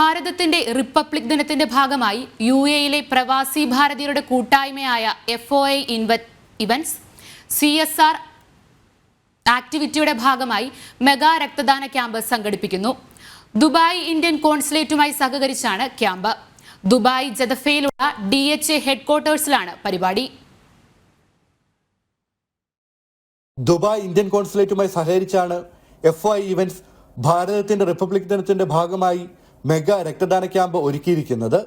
ഭാരതത്തിന്റെ റിപ്പബ്ലിക് ദിനത്തിന്റെ ഭാഗമായി യു എയിലെ പ്രവാസി ഭാരതീയരുടെ കൂട്ടായ്മയായ F O I events C S R ആക്ടിവിറ്റിയുടെ ഭാഗമായി മെഗാ രക്തദാന ക്യാമ്പ് സംഘടിപ്പിക്കുന്നു. ദുബായ് ഇന്ത്യൻ കോൺസുലേറ്റുമായി സഹകരിച്ചാണ് ക്യാമ്പ്. ദുബായ് ജദഫയിലുള്ള ഡി എച്ച് എ ഹെഡ്ക്വാർട്ടേഴ്സിലാണ് പരിപാടി. ദുബായ് ഇന്ത്യൻ കോൺസുലേറ്റുമായി സഹകരിച്ചാണ് എഫ് ഐ ഇവന്റ്സ് ഭാരതത്തിന്റെ റിപ്പബ്ലിക് ദിനത്തിന്റെ ഭാഗമായി മെഗാ രക്തദാന ക്യാമ്പ് ഒരുക്കിയിരിക്കുന്നത്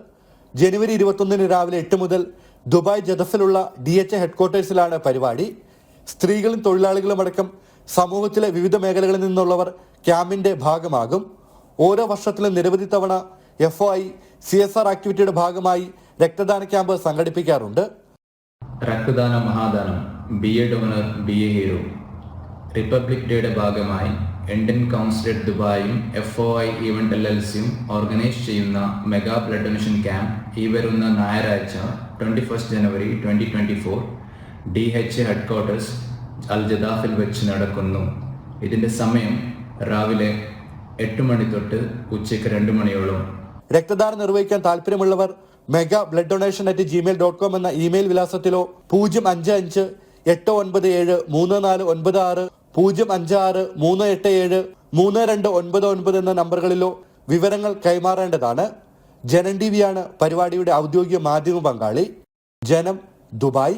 ജനുവരി ഇരുപത്തൊന്നിന് രാവിലെ എട്ട് മുതൽ ദുബായ് ജദഫിലുള്ള ഡി എച്ച് ഹെഡ്ക്വാർട്ടേഴ്സിലാണ് പരിപാടി. സ്ത്രീകളും തൊഴിലാളികളും അടക്കം സമൂഹത്തിലെ വിവിധ മേഖലകളിൽ നിന്നുള്ളവർ ക്യാമ്പിന്റെ ഭാഗമാകും. ഓരോ വർഷത്തിലും നിരവധി തവണ F I C S R ആക്ടിവിറ്റിയുടെ ഭാഗമായി രക്തദാന ക്യാമ്പ് സംഘടിപ്പിക്കാറുണ്ട്. രക്തദാന മഹാദാനം B A donor B A hero. Republic ഡേയുടെ ഭാഗമായി Indian consulate ദുബായും F O I event L L സിയും ഓർഗനൈസ് ചെയ്യുന്ന മെഗാ ബ്ലഡ് ഡൊണേഷൻ ക്യാമ്പ് ഈ വരുന്ന ഞായറാഴ്ച twenty first January twenty twenty four D H A headquarters Al ജദാഫിൽ വെച്ച് നടക്കുന്നു. ഇതിന്റെ സമയം രാവിലെ എട്ട് മണി തൊട്ട് ഉച്ചയ്ക്ക് രണ്ട് മണിയോളം. രക്തദാനം നിർവഹിക്കാൻ താല്പര്യമുള്ളവർ mega blood donation at Gmail dot com എന്ന ഇമെയിൽ വിലാസത്തിലോ പൂജ്യം അഞ്ച് അഞ്ച് എട്ട് ഒൻപത് ഏഴ് മൂന്ന് നാല് ഒൻപത് ആറ് പൂജ്യം അഞ്ച് ആറ് മൂന്ന് എട്ട് ഏഴ് മൂന്ന് രണ്ട് ഒൻപത് ഒൻപത് എന്ന നമ്പറുകളിലോ വിവരങ്ങൾ കൈമാറേണ്ടതാണ്. ജനൻ ടി വിയാണ് പരിപാടിയുടെ ഔദ്യോഗിക മാധ്യമ പങ്കാളി. ജനം ദുബായ്.